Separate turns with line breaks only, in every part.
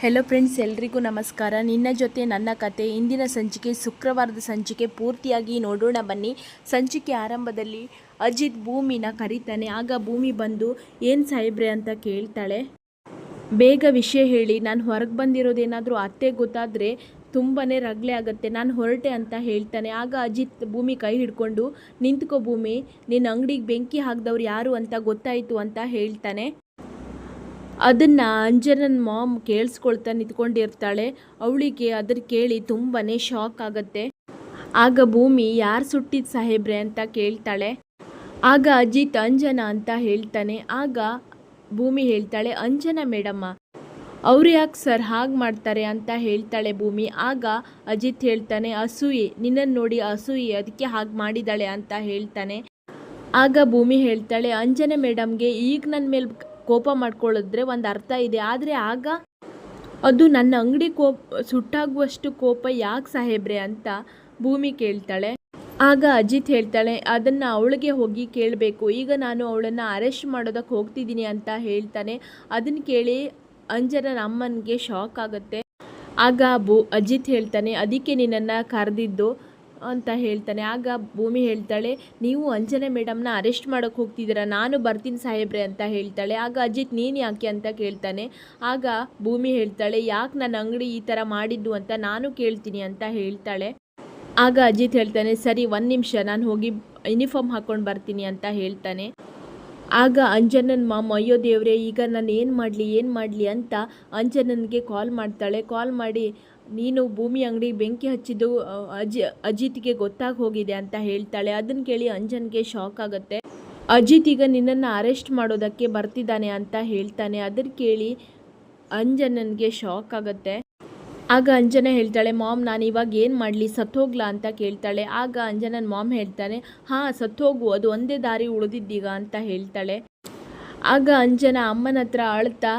Hello friends ಎಲ್ರಿಗೂ ನಮಸ್ಕಾರ. ನಿನ್ನ ಜೊತೆ ನನ್ನ ಕತೆ. ಇಂದಿನ ಸಂಚಿಕೆ, ಶುಕ್ರವಾರದ ಸಂಚಿಕೆ ಪೂರ್ತಿಯಾಗಿ ನೋಡೋಣ ಬನ್ನಿ. ಸಂಚಿಕೆ ಆರಂಭದಲ್ಲಿ ಅಜಿತ್ ಭೂಮಿನ ಕರೀತಾನೆ. ಆಗ ಭೂಮಿ ಬಂದು, ಏನು ಸಾಹೇಬ್ರೆ ಅಂತ ಕೇಳ್ತಾಳೆ? ಬೇಗ ವಿಷಯ ಹೇಳಿ. ನಾನು ಹೊರಗೆ ಬಂದಿರೋದೇನಾದರೂ ಅತ್ತೆ ಗೊತ್ತಾದರೆ ತುಂಬಾ ರಗಳೆ ಆಗುತ್ತೆ. ನಾನು ಹೊರಟೆ ಅಂತ ಹೇಳ್ತಾನೆ. ಆಗ ಅಜಿತ್ ಭೂಮಿ ಕೈ ಹಿಡ್ಕೊಂಡು, ನಿಂತ್ಕೋ ಭೂಮಿ. ನಿನ್ನ ಅಂಗಡಿಗೆ ಬೆಂಕಿ ಹಾಕ್ದವ್ರು ಯಾರು ಅಂತ ಗೊತ್ತಾಯಿತು ಅಂತ ಹೇಳ್ತಾನೆ. ಅದನ್ನು ಅಂಜನನ್ ಮಾಮ್ ಕೇಳಿಸ್ಕೊಳ್ತಾ ನಿಂತ್ಕೊಂಡಿರ್ತಾಳೆ. ಅವಳಿಗೆ ಅದ್ರ ಕೇಳಿ ತುಂಬಾ ಶಾಕ್ ಆಗುತ್ತೆ. ಆಗ ಭೂಮಿ, ಯಾರು ಸುಟ್ಟಿದ್ದು ಸಾಹೇಬ್ರೆ? ಅಂತ ಕೇಳ್ತಾಳೆ. ಆಗ ಅಜಿತ್, ಅಂಜನ ಅಂತ ಹೇಳ್ತಾನೆ. ಆಗ ಭೂಮಿ ಹೇಳ್ತಾಳೆ, ಅಂಜನ ಮೇಡಮ್ಮ, ಅವ್ರು ಯಾಕೆ ಸರ್ ಹಾಗೆ ಮಾಡ್ತಾರೆ? ಅಂತ ಹೇಳ್ತಾಳೆ ಭೂಮಿ. ಆಗ ಅಜಿತ್ ಹೇಳ್ತಾನೆ, ಅಸೂಯಿ ನಿನ್ನನ್ನು ನೋಡಿ ಅಸೂಯಿ ಅದಕ್ಕೆ ಹಾಗೆ ಮಾಡಿದಾಳೆ ಅಂತ ಹೇಳ್ತಾನೆ. ಆಗ ಭೂಮಿ ಹೇಳ್ತಾಳೆ, ಅಂಜನ ಮೇಡಮ್ಗೆ ಈಗ ನನ್ನ ಮೇಲೆ ಕೋಪ ಮಾಡ್ಕೊಳ್ಳಿದ್ರೆ ಒಂದು ಅರ್ಥ ಇದೆ. ಆದರೆ ಆಗ ಅದು ನನ್ನ ಅಂಗಡಿ ಕೋಪ, ಸುಟ್ಟಾಗುವಷ್ಟು ಕೋಪ ಯಾಕೆ ಸಾಹೇಬ್ರೆ ಅಂತ ಭೂಮಿ ಕೇಳ್ತಾಳೆ. ಆಗ ಅಜಿತ್ ಹೇಳ್ತಾಳೆ, ಅದನ್ನು ಅವಳಿಗೆ ಹೋಗಿ ಕೇಳಬೇಕು. ಈಗ ನಾನು ಅವಳನ್ನು ಅರೆಸ್ಟ್ ಮಾಡೋದಕ್ಕೆ ಹೋಗ್ತಿದ್ದೀನಿ ಅಂತ ಹೇಳ್ತಾನೆ. ಅದನ್ನು ಕೇಳಿ ಅಂಜನನ ಅಮ್ಮನಿಗೆ ಶಾಕ್ ಆಗುತ್ತೆ. ಆಗ ಬೋ ಅಜಿತ್ ಹೇಳ್ತಾನೆ, ಅದಕ್ಕೆ ನಿನ್ನನ್ನು ಕರೆದಿದ್ದು ಅಂತ ಹೇಳ್ತಾನೆ. ಆಗ ಭೂಮಿ ಹೇಳ್ತಾಳೆ, ನೀವು ಅಂಜನೆ ಮೇಡಮ್ನ ಅರೆಸ್ಟ್ ಮಾಡೋಕ್ಕೆ ಹೋಗ್ತಿದ್ದೀರಾ? ನಾನು ಬರ್ತೀನಿ ಸಾಹೇಬ್ರೆ, ಅಂತ ಹೇಳ್ತಾಳೆ. ಆಗ ಅಜಿತ್, ನೀನು ಯಾಕೆ? ಅಂತ ಕೇಳ್ತಾನೆ. ಆಗ ಭೂಮಿ ಹೇಳ್ತಾಳೆ, ಯಾಕೆ ನನ್ನ ಅಂಗಡಿ ಈ ಥರ ಮಾಡಿದ್ದು ಅಂತ ನಾನು ಕೇಳ್ತೀನಿ, ಅಂತ ಹೇಳ್ತಾಳೆ. ಆಗ ಅಜಿತ್ ಹೇಳ್ತಾನೆ, ಸರಿ, ಒಂದು ನಿಮಿಷ, ನಾನು ಹೋಗಿ ಯೂನಿಫಾರ್ಮ್ ಹಾಕ್ಕೊಂಡು ಬರ್ತೀನಿ, ಅಂತ ಹೇಳ್ತಾನೆ. ಆಗ ಅಂಜನನ್ ಮಾಮ ಅಯ್ಯೋ ದೇವ್ರೆ, ಈಗ ನಾನು ಏನು ಮಾಡಲಿ ಏನು ಮಾಡಲಿ, ಅಂತ ಅಂಜನನ್ಗೆ ಕಾಲ್ ಮಾಡ್ತಾಳೆ. ಕಾಲ್ ಮಾಡಿ ನೀನು ಭೂಮಿ ಅಂಗಡಿ ಬೆಂಕಿ ಹಚ್ಚಿದ್ದು ಅಜಿ, ಅಜಿತ್ಗೆ ಗೊತ್ತಾಗಿ ಹೋಗಿದೆ ಅಂತ ಹೇಳ್ತಾಳೆ. ಅದನ್ನು ಕೇಳಿ ಅಂಜನ್ಗೆ ಶಾಕ್ ಆಗುತ್ತೆ. ಅಜಿತ್ ಈಗ ನಿನ್ನನ್ನು ಅರೆಸ್ಟ್ ಮಾಡೋದಕ್ಕೆ ಬರ್ತಿದ್ದಾನೆ ಅಂತ ಹೇಳ್ತಾನೆ. ಅದನ್ನು ಕೇಳಿ ಅಂಜನನ್ಗೆ ಶಾಕ್ ಆಗುತ್ತೆ. ಆಗ ಅಂಜನ ಹೇಳ್ತಾಳೆ, ಮಾಮ್, ನಾನು ಇವಾಗ ಏನು ಮಾಡಲಿ? ಸತ್ತೋಗ್ಲಾ? ಅಂತ ಕೇಳ್ತಾಳೆ. ಆಗ ಅಂಜನನ್ ಮಾಮ್ ಹೇಳ್ತಾನೆ, ಹಾಂ, ಸತ್ತೋಗು. ಅದು ಒಂದೇ ದಾರಿ ಉಳಿದಿದ್ದೀಗ? ಅಂತ ಹೇಳ್ತಾಳೆ. ಆಗ ಅಂಜನ ಅಮ್ಮನ ಹತ್ರ ಅಳ್ತಾ,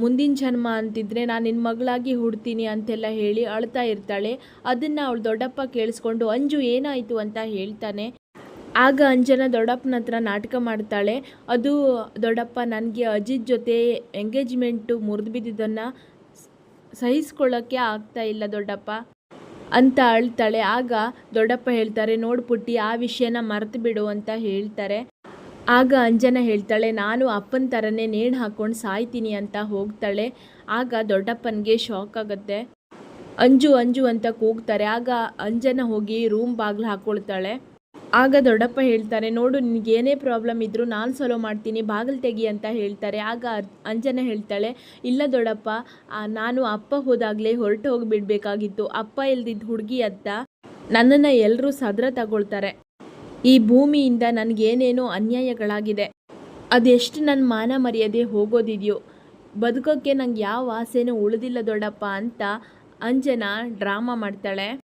ಮುಂದಿನ ಜನ್ಮ ಅಂತಿದ್ರೆ ನಾನು ನಿನ್ನ ಮಗಳಾಗಿ ಹುಡ್ತೀನಿ ಅಂತೆಲ್ಲ ಹೇಳಿ ಅಳ್ತಾ ಇರ್ತಾಳೆ. ಅದನ್ನು ಅವಳು ದೊಡ್ಡಪ್ಪ ಕೇಳಿಸ್ಕೊಂಡು, ಅಂಜು, ಏನಾಯಿತು ಅಂತ ಹೇಳ್ತಾನೆ. ಆಗ ಅಂಜನ ದೊಡ್ಡಪ್ಪನ ಹತ್ರ ನಾಟಕ ಮಾಡ್ತಾಳೆ. ಅದು ದೊಡ್ಡಪ್ಪ ನನಗೆ ಅಜಿತ್ ಜೊತೆ ಎಂಗೇಜ್ಮೆಂಟು ಮುರಿದು ಬಿದ್ದಿದ್ದನ್ನು ಸಹಿಸ್ಕೊಳ್ಳೋಕ್ಕೆ ಆಗ್ತಾ ಇಲ್ಲ ದೊಡ್ಡಪ್ಪ ಅಂತ ಅಳ್ತಾಳೆ. ಆಗ ದೊಡ್ಡಪ್ಪ ಹೇಳ್ತಾರೆ ನೋಡ್ಪುಟ್ಟಿ ಆ ವಿಷಯನ ಮರೆತು ಬಿಡು ಅಂತ ಹೇಳ್ತಾರೆ. ಆಗ ಅಂಜನ ಹೇಳ್ತಾಳೆ, ನಾನು ಅಪ್ಪನ ಥರನೇ ನೇಣು ಹಾಕ್ಕೊಂಡು ಸಾಯ್ತೀನಿ ಅಂತ ಹೋಗ್ತಾಳೆ. ಆಗ ದೊಡ್ಡಪ್ಪನಿಗೆ ಶಾಕ್ ಆಗುತ್ತೆ. ಅಂಜು ಅಂಜು ಅಂತ ಕೂಗ್ತಾರೆ. ಆಗ ಅಂಜನ ಹೋಗಿ ರೂಮ್ ಬಾಗಿಲು ಹಾಕ್ಕೊಳ್ತಾಳೆ ಆಗ ದೊಡ್ಡಪ್ಪ ಹೇಳ್ತಾರೆ, ನೋಡು ನಿನಗೇನೇ ಪ್ರಾಬ್ಲಮ್ ಇದ್ದರೂ ನಾನು ಸಾಲ್ವ್ ಮಾಡ್ತೀನಿ. ಬಾಗಿಲು ತೆಗಿ ಅಂತ ಹೇಳ್ತಾರೆ. ಆಗ ಅಂಜನ ಹೇಳ್ತಾಳೆ, ಇಲ್ಲ ದೊಡ್ಡಪ್ಪ ನಾನು ಅಪ್ಪ ಹೋದಾಗಲೇ ಹೊರಟು ಹೋಗಿಬಿಡ್ಬೇಕಾಗಿತ್ತು ಅಪ್ಪ ಇಲ್ದಿದ್ದ ಹುಡುಗಿ ಅಂತ ನನ್ನನ್ನು ಎಲ್ಲರೂ ಸದ್ರ ತಗೊಳ್ತಾರೆ. ಈ ಭೂಮಿಯಿಂದ ನನಗೇನೇನೋ ಅನ್ಯಾಯಗಳಾಗಿದೆ. ಅದೆಷ್ಟು ನನ್ನ ಮಾನ ಮರ್ಯಾದೆ ಹೋಗೋದಿದೆಯೋ. ಬದುಕೋಕ್ಕೆ ನಂಗೆ ಯಾವ ಆಸೆನೂ ಉಳಿದಿಲ್ಲ ದೊಡ್ಡಪ್ಪ ಅಂತ ಅಂಜನ ಡ್ರಾಮಾ ಮಾಡ್ತಾಳೆ.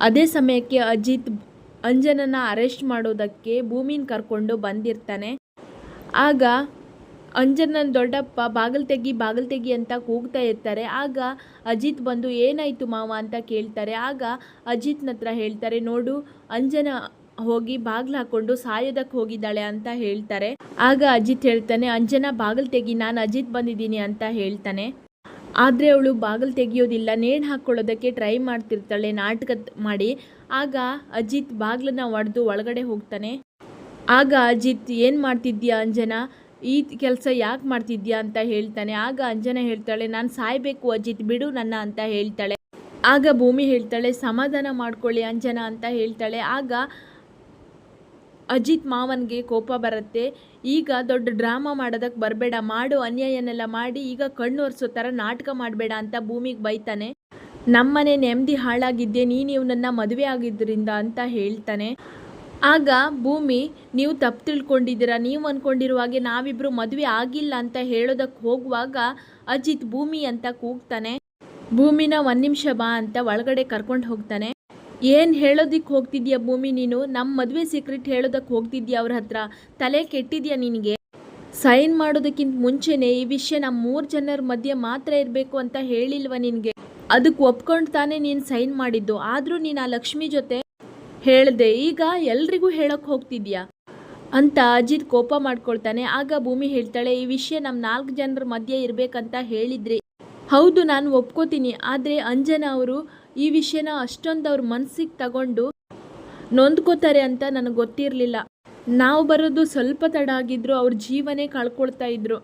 ಅದೇ ಸಮಯಕ್ಕೆ ಅಜಿತ್ ಅಂಜನನ ಅರೆಸ್ಟ್ ಮಾಡೋದಕ್ಕೆ ಭೂಮಿನ ಕರ್ಕೊಂಡು ಬಂದಿರ್ತಾನೆ. ಆಗ ಅಂಜನನ ದೊಡ್ಡಪ್ಪ ಬಾಗಿಲು ತೆಗಿ ಬಾಗಿಲು ತೆಗಿ ಅಂತ ಕೂಗ್ತಾ ಇರ್ತಾರೆ. ಆಗ ಅಜಿತ್ ಬಂದು ಏನಾಯಿತು ಮಾವ ಅಂತ ಕೇಳ್ತಾರೆ. ಆಗ ಅಜಿತ್ನ ಹತ್ರ ಹೇಳ್ತಾರೆ, ನೋಡು, ಅಂಜನ ಹೋಗಿ ಬಾಗಿಲು ಹಾಕೊಂಡು ಸಾಯೋದಕ್ಕೆ ಹೋಗಿದ್ದಾಳೆ ಅಂತ ಹೇಳ್ತಾರೆ. ಆಗ ಅಜಿತ್ ಹೇಳ್ತಾನೆ, ಅಂಜನ, ಬಾಗಿಲು ತೆಗಿ, ನಾನು ಅಜಿತ್ ಬಂದಿದ್ದೀನಿ ಅಂತ ಹೇಳ್ತಾನೆ. ಆದರೆ ಅವಳು ಬಾಗಿಲು ತೆಗಿಯೋದಿಲ್ಲ, ನೇಣು ಹಾಕ್ಕೊಳ್ಳೋದಕ್ಕೆ ಟ್ರೈ ಮಾಡ್ತಿರ್ತಾಳೆ, ನಾಟಕ ಮಾಡಿ. ಆಗ ಅಜಿತ್ ಬಾಗಿಲನ್ನ ಒಡೆದು ಒಳಗಡೆ ಹೋಗ್ತಾನೆ. ಆಗ ಅಜಿತ್, ಏನು ಮಾಡ್ತಿದ್ಯಾ ಅಂಜನಾ? ಈ ಕೆಲಸ ಯಾಕೆ ಮಾಡ್ತಿದ್ಯಾ ಅಂತ ಹೇಳ್ತಾನೆ. ಆಗ ಅಂಜನ ಹೇಳ್ತಾಳೆ, ನಾನು ಸಾಯ್ಬೇಕು ಅಜಿತ್, ಬಿಡು ನನ್ನ ಅಂತ ಹೇಳ್ತಾಳೆ. ಆಗ ಭೂಮಿ ಹೇಳ್ತಾಳೆ, ಸಮಾಧಾನ ಮಾಡ್ಕೊಳ್ಳಿ ಅಂಜನಾ ಅಂತ ಹೇಳ್ತಾಳೆ. ಆಗ ಅಜಿತ್ ಮಾವನ್ಗೆ ಕೋಪ ಬರುತ್ತೆ. ಈಗ ದೊಡ್ಡ ಡ್ರಾಮಾ ಮಾಡೋದಕ್ಕೆ ಬರಬೇಡ, ಮಾಡು, ಅನ್ಯಾಯನೆಲ್ಲ ಮಾಡಿ, ಈಗ ಕಣ್ಣು ಒರೆಸೋ ಥರ ನಾಟಕ ಮಾಡಬೇಡ ಅಂತ ಭೂಮಿಗೆ ಬೈತಾನೆ. ನಮ್ಮನೆ ನೆಮ್ಮದಿ ಹಾಳಾಗಿದ್ದೆ ನೀನು ಇವನನ್ನು ಮದುವೆ ಆಗಿದ್ದರಿಂದ ಅಂತ ಹೇಳ್ತಾನೆ. ಆಗ ಭೂಮಿ, ನೀವು ತಪ್ಪು ತಿಳ್ಕೊಂಡಿದ್ದೀರಾ? ನೀವು ಅಂದ್ಕೊಂಡಿರುವ ಹಾಗೆ ನಾವಿಬ್ಬರು ಮದುವೆ ಆಗಿಲ್ಲ ಅಂತ ಹೇಳೋದಕ್ಕೆ ಹೋಗುವಾಗ ಅಜಿತ್ ಭೂಮಿ ಅಂತ ಕೂಗ್ತಾನೆ. ಭೂಮಿನ ಒಂದು ನಿಮಿಷ ಬಾ ಅಂತ ಒಳಗಡೆ ಕರ್ಕೊಂಡು ಹೋಗ್ತಾನೆ. ಏನು ಹೇಳೋದಕ್ಕೆ ಹೋಗ್ತಿದ್ಯಾ ಭೂಮಿ ನೀನು? ನಮ್ಮ ಮದುವೆ ಸೀಕ್ರೆಟ್ ಹೇಳೋದಕ್ಕೆ ಹೋಗ್ತಿದ್ಯಾ ಅವ್ರ ಹತ್ರ? ತಲೆ ಕೆಟ್ಟಿದ್ಯಾ ನಿನಗೆ? ಸೈನ್ ಮಾಡೋದಕ್ಕಿಂತ ಮುಂಚೆನೇ ಈ ವಿಷಯ ನಮ್ಮ ಮೂರು ಜನರ ಮಧ್ಯೆ ಮಾತ್ರ ಇರಬೇಕು ಅಂತ ಹೇಳಿಲ್ವ ನಿನಗೆ? ಅದಕ್ಕೆ ಒಪ್ಕೊಂಡು ತಾನೇ ನೀನು ಸೈನ್ ಮಾಡಿದ್ದು. ಆದರೂ ನೀನು ಆ ಲಕ್ಷ್ಮಿ ಜೊತೆ ಹೇಳ್ದೆ, ಈಗ ಎಲ್ರಿಗೂ ಹೇಳಕ್ಕೆ ಹೋಗ್ತಿದ್ಯಾ? ಅಂತ ಅಜಿತ್ ಕೋಪ ಮಾಡ್ಕೊಳ್ತಾನೆ. ಆಗ ಭೂಮಿ ಹೇಳ್ತಾಳೆ, ಈ ವಿಷಯ ನಮ್ಮ ನಾಲ್ಕು ಜನರ ಮಧ್ಯೆ ಇರಬೇಕಂತ ಹೇಳಿದ್ರಿ. ಹೌದು, ನಾನು ಒಪ್ಕೋತೀನಿ. ಆದರೆ ಅಂಜನಾ ಅವರು ಈ ವಿಷಯನ ಅಷ್ಟೊಂದು ಅವ್ರ ಮನಸ್ಸಿಗೆ ತಗೊಂಡು ನೊಂದ್ಕೋತಾರೆ ಅಂತ ನನಗೆ ಗೊತ್ತಿರಲಿಲ್ಲ. ನಾವು ಬರೋದು ಸ್ವಲ್ಪ ತಡ ಆಗಿದ್ರು ಅವ್ರ ಜೀವನೇ ಕಳ್ಕೊಳ್ತಾ ಇದ್ರು.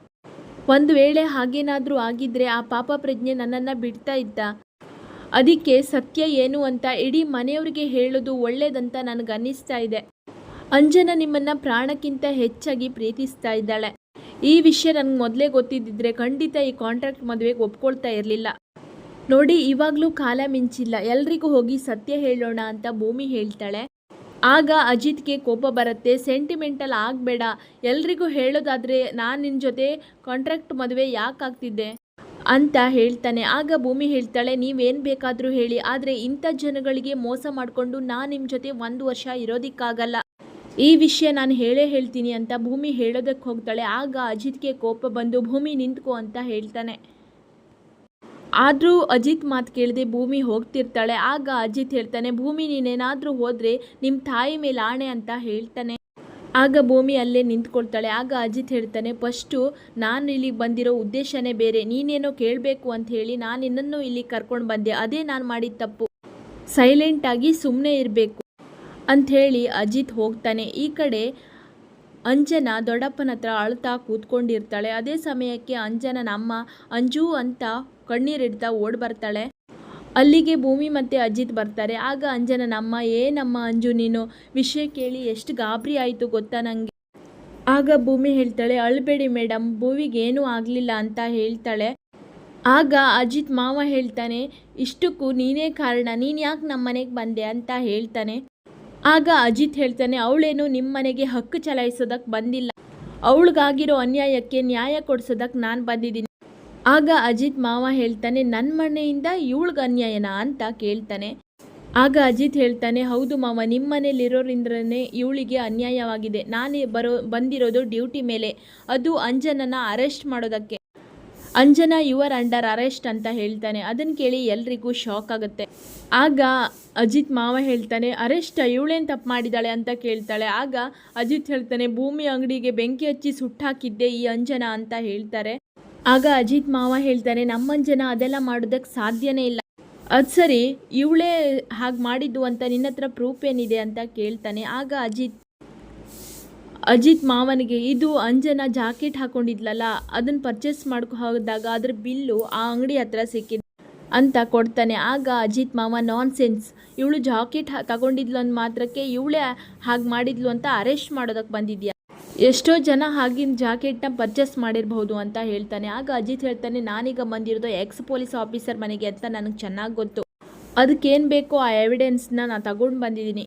ಒಂದು ವೇಳೆ ಹಾಗೇನಾದರೂ ಆಗಿದ್ರೆ ಆ ಪಾಪ ಪ್ರಜ್ಞೆ ನನ್ನನ್ನು ಬಿಡ್ತಾ ಇದ್ದ. ಅದಕ್ಕೆ ಸತ್ಯ ಏನು ಅಂತ ಇಡೀ ಮನೆಯವರಿಗೆ ಹೇಳೋದು ಒಳ್ಳೇದಂತ ನನಗೆ ಅನ್ನಿಸ್ತಾ ಇದೆ. ಅಂಜನ ನಿಮ್ಮನ್ನ ಪ್ರಾಣಕ್ಕಿಂತ ಹೆಚ್ಚಾಗಿ ಪ್ರೀತಿಸ್ತಾ ಇದ್ದಾಳೆ. ಈ ವಿಷಯ ನನಗೆ ಮೊದಲೇ ಗೊತ್ತಿದ್ದಿದ್ರೆ ಖಂಡಿತ ಈ ಕಾಂಟ್ರಾಕ್ಟ್ ಮದುವೆಗೆ ಒಪ್ಕೊಳ್ತಾ ಇರಲಿಲ್ಲ. ನೋಡಿ, ಇವಾಗಲೂ ಕಾಲ ಮಿಂಚಿಲ್ಲ. ಎಲ್ರಿಗೂ ಹೋಗಿ ಸತ್ಯ ಹೇಳೋಣ ಅಂತ ಭೂಮಿ ಹೇಳ್ತಾಳೆ. ಆಗ ಅಜಿತ್ಗೆ ಕೋಪ ಬರುತ್ತೆ. ಸೆಂಟಿಮೆಂಟಲ್ ಆಗಬೇಡ. ಎಲ್ರಿಗೂ ಹೇಳೋದಾದರೆ ನಾನು ನಿನ್ನ ಜೊತೆ ಕಾಂಟ್ರಾಕ್ಟ್ ಮದುವೆ ಯಾಕೆ ಆಗ್ತಿದ್ದೆ? ಅಂತ ಹೇಳ್ತಾನೆ. ಆಗ ಭೂಮಿ ಹೇಳ್ತಾಳೆ, ನೀವೇನು ಬೇಕಾದರೂ ಹೇಳಿ. ಆದರೆ ಇಂಥ ಜನಗಳಿಗೆ ಮೋಸ ಮಾಡಿಕೊಂಡು ನಾನು ನಿಮ್ಮ ಜೊತೆ ಒಂದು ವರ್ಷ ಇರೋದಕ್ಕಾಗಲ್ಲ. ಈ ವಿಷಯ ನಾನು ಹೇಳೇ ಹೇಳ್ತೀನಿ ಅಂತ ಭೂಮಿ ಹೇಳೋದಕ್ಕೆ ಹೋಗ್ತಾಳೆ. ಆಗ ಅಜಿತ್ಗೆ ಕೋಪ ಬಂದು, ಭೂಮಿ ನಿಂತ್ಕೋ ಅಂತ ಹೇಳ್ತಾನೆ. ಆದರೂ ಅಜಿತ್ ಮಾತು ಕೇಳದೆ ಭೂಮಿ ಹೋಗ್ತಿರ್ತಾಳೆ, ಆಗ ಅಜಿತ್ ಹೇಳ್ತಾನೆ, ಭೂಮಿ ನೀನೇನಾದರೂ ಹೋದರೆ ನಿಮ್ಮ ತಾಯಿ ಮೇಲೆ ಆಣೆ ಅಂತ ಹೇಳ್ತಾನೆ. ಆಗ ಭೂಮಿ ಅಲ್ಲೇ ನಿಂತ್ಕೊಳ್ತಾಳೆ. ಆಗ ಅಜಿತ್ ಹೇಳ್ತಾನೆ, ಫಸ್ಟು ನಾನು ಇಲ್ಲಿಗೆ ಬಂದಿರೋ ಉದ್ದೇಶನೇ ಬೇರೆ. ನೀನೇನೋ ಕೇಳಬೇಕು ಅಂತ ಹೇಳಿ ನಾನು ನಿನ್ನನ್ನು ಇಲ್ಲಿ ಕರ್ಕೊಂಡು ಬಂದೆ. ಅದೇ ನಾನು ಮಾಡಿದ ತಪ್ಪು. ಸೈಲೆಂಟಾಗಿ ಸುಮ್ಮನೆ ಇರಬೇಕು. ಅಂಥೇಳಿ ಅಜಿತ್ ಹೋಗ್ತಾನೆ. ಈ ಕಡೆ ಅಂಜನ ದೊಡ್ಡಪ್ಪನ ಹತ್ರ ಅಳ್ತಾ ಕೂತ್ಕೊಂಡಿರ್ತಾಳೆ. ಅದೇ ಸಮಯಕ್ಕೆ ಅಂಜನ ನಮ್ಮ ಅಂಜು ಅಂತ ಕಣ್ಣೀರಿಡ್ತಾ ಓಡ್ ಬರ್ತಾಳೆ. ಅಲ್ಲಿಗೆ ಭೂಮಿ ಮತ್ತು ಅಜಿತ್ ಬರ್ತಾರೆ. ಆಗ ಅಂಜನ, ನಮ್ಮ, ಏನಮ್ಮ ಅಂಜು ನೀನು? ವಿಷಯ ಕೇಳಿ ಎಷ್ಟು ಗಾಬರಿ ಆಯಿತು ಗೊತ್ತಾ ನನಗೆ ಆಗ ಭೂಮಿ ಹೇಳ್ತಾಳೆ, ಅಳ್ಬೇಡಿ ಮೇಡಮ್ ಏನೂ ಆಗಲಿಲ್ಲ ಅಂತ ಹೇಳ್ತಾಳೆ. ಆಗ ಅಜಿತ್ ಮಾವ ಹೇಳ್ತಾನೆ, ಇಷ್ಟಕ್ಕೂ ನೀನೇ ಕಾರಣ, ನೀನು ಯಾಕೆ ನಮ್ಮ ಮನೆಗೆ ಬಂದೆ? ಅಂತ ಹೇಳ್ತಾನೆ. ಆಗ ಅಜಿತ್ ಹೇಳ್ತಾನೆ, ಅವಳೇನು ನಿಮ್ಮ ಮನೆಗೆ ಹಕ್ಕು ಚಲಾಯಿಸೋದಕ್ಕೆ ಬಂದಿಲ್ಲ. ಅವಳಿಗಾಗಿರೋ ಅನ್ಯಾಯಕ್ಕೆ ನ್ಯಾಯ ಕೊಡ್ಸೋದಕ್ಕೆ ನಾನು ಬಂದಿದ್ದೀನಿ. ಆಗ ಅಜಿತ್ ಮಾವ ಹೇಳ್ತಾನೆ ನನ್ನ ಮನೆಯಿಂದ ಇವಳಿಗೆ ಅನ್ಯಾಯನ? ಅಂತ ಕೇಳ್ತಾನೆ. ಆಗ ಅಜಿತ್ ಹೇಳ್ತಾನೆ, ಹೌದು ಮಾವ ನಿಮ್ಮ ಮನೇಲಿರೋರಿಂದ್ರೇ ಇವಳಿಗೆ ಅನ್ಯಾಯವಾಗಿದೆ. ನಾನು ಬರೋ, ಬಂದಿರೋದು ಡ್ಯೂಟಿ ಮೇಲೆ. ಅದು ಅಂಜನನ್ನು ಅರೆಸ್ಟ್ ಮಾಡೋದಕ್ಕೆ. ಅಂಜನಾ ಯುವರ್ ಅಂಡರ್ ಅರೆಸ್ಟ್ ಅಂತ ಹೇಳ್ತಾನೆ. ಅದನ್ನ ಕೇಳಿ ಎಲ್ರಿಗೂ ಶಾಕ್ ಆಗುತ್ತೆ. ಆಗ ಅಜಿತ್ ಮಾವ ಹೇಳ್ತಾನೆ, ಅರೆಸ್ಟ್ ಇವಳೇನು ತಪ್ಪು ಮಾಡಿದ್ದಾಳೆ ಅಂತ ಕೇಳ್ತಾಳೆ. ಆಗ ಅಜಿತ್ ಹೇಳ್ತಾನೆ, ಭೂಮಿ ಅಂಗಡಿಗೆ ಬೆಂಕಿ ಹಚ್ಚಿ ಸುಟ್ಟಾಕಿದ್ದೆ ಈ ಅಂಜನಾ ಅಂತ ಹೇಳ್ತಾರೆ. ಆಗ ಅಜಿತ್ ಮಾವ ಹೇಳ್ತಾನೆ ನಮ್ಮಂಜನ ಅದೆಲ್ಲ ಮಾಡೋದಕ್ಕೆ ಸಾಧ್ಯನೇ ಇಲ್ಲ. ಅದು ಸರಿ, ಇವಳೇ ಹಾಗೆ ಮಾಡಿದ್ದು ಅಂತ ನಿನ್ನ ಹತ್ರ ಪ್ರೂಫ್ ಏನಿದೆ? ಅಂತ ಕೇಳ್ತಾನೆ. ಆಗ ಅಜಿತ್ ಅಜಿತ್ ಮಾವನಿಗೆ ಇದು ಅಂಜನ ಜಾಕೆಟ್ ಹಾಕೊಂಡಿದ್ಲಲ್ಲ ಅದನ್ನ ಪರ್ಚೇಸ್ ಮಾಡ್ಕೊ ಹೋದಾಗ ಅದ್ರ ಬಿಲ್ಲು ಆ ಅಂಗಡಿ ಹತ್ರ ಸಿಕ್ಕಿದೆ ಅಂತ ಕೊಡ್ತಾನೆ. ಆಗ ಅಜಿತ್ ಮಾವ ನಾನ್ ಸೆನ್ಸ್ ಇವಳು ಜಾಕೆಟ್ ತಗೊಂಡಿದ್ಲು ಅಂದ ಮಾತ್ರಕ್ಕೆ ಇವಳೇ ಹಾಗೆ ಮಾಡಿದ್ಲು ಅಂತ ಅರೆಸ್ಟ್ ಮಾಡೋದಕ್ಕೆ ಬಂದಿದ್ಯಾ? ಎಷ್ಟೋ ಜನ ಹಾಗಿನ ಜಾಕೆಟ್ನ ಪರ್ಚೇಸ್ ಮಾಡಿರಬಹುದು ಅಂತ ಹೇಳ್ತಾನೆ. ಆಗ ಅಜಿತ್ ಹೇಳ್ತಾನೆ, ನಾನೀಗ ಬಂದಿರೋದು ಎಕ್ಸ್ ಪೊಲೀಸ್ ಆಫೀಸರ್ ಮನೆಗೆ ಅಂತ ನನಗೆ ಚೆನ್ನಾಗಿ ಗೊತ್ತು. ಅದಕ್ಕೇನು ಬೇಕೋ ಆ ಎವಿಡೆನ್ಸ್ನ ನಾನು ತಗೊಂಡು ಬಂದಿದ್ದೀನಿ.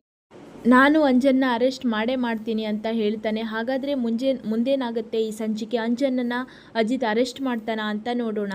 ನಾನು ಅಂಜನ್ನ ಅರೆಸ್ಟ್ ಮಾಡೇ ಮಾಡ್ತೀನಿ ಅಂತ ಹೇಳ್ತಾನೆ. ಹಾಗಾದರೆ ಮುಂಜೆ, ಮುಂದೇನಾಗುತ್ತೆ ಈ ಸಂಚಿಕೆ? ಅಂಜನನ್ನ ಅಜಿತ್ ಅರೆಸ್ಟ್ ಮಾಡ್ತಾನಾ ಅಂತ ನೋಡೋಣ.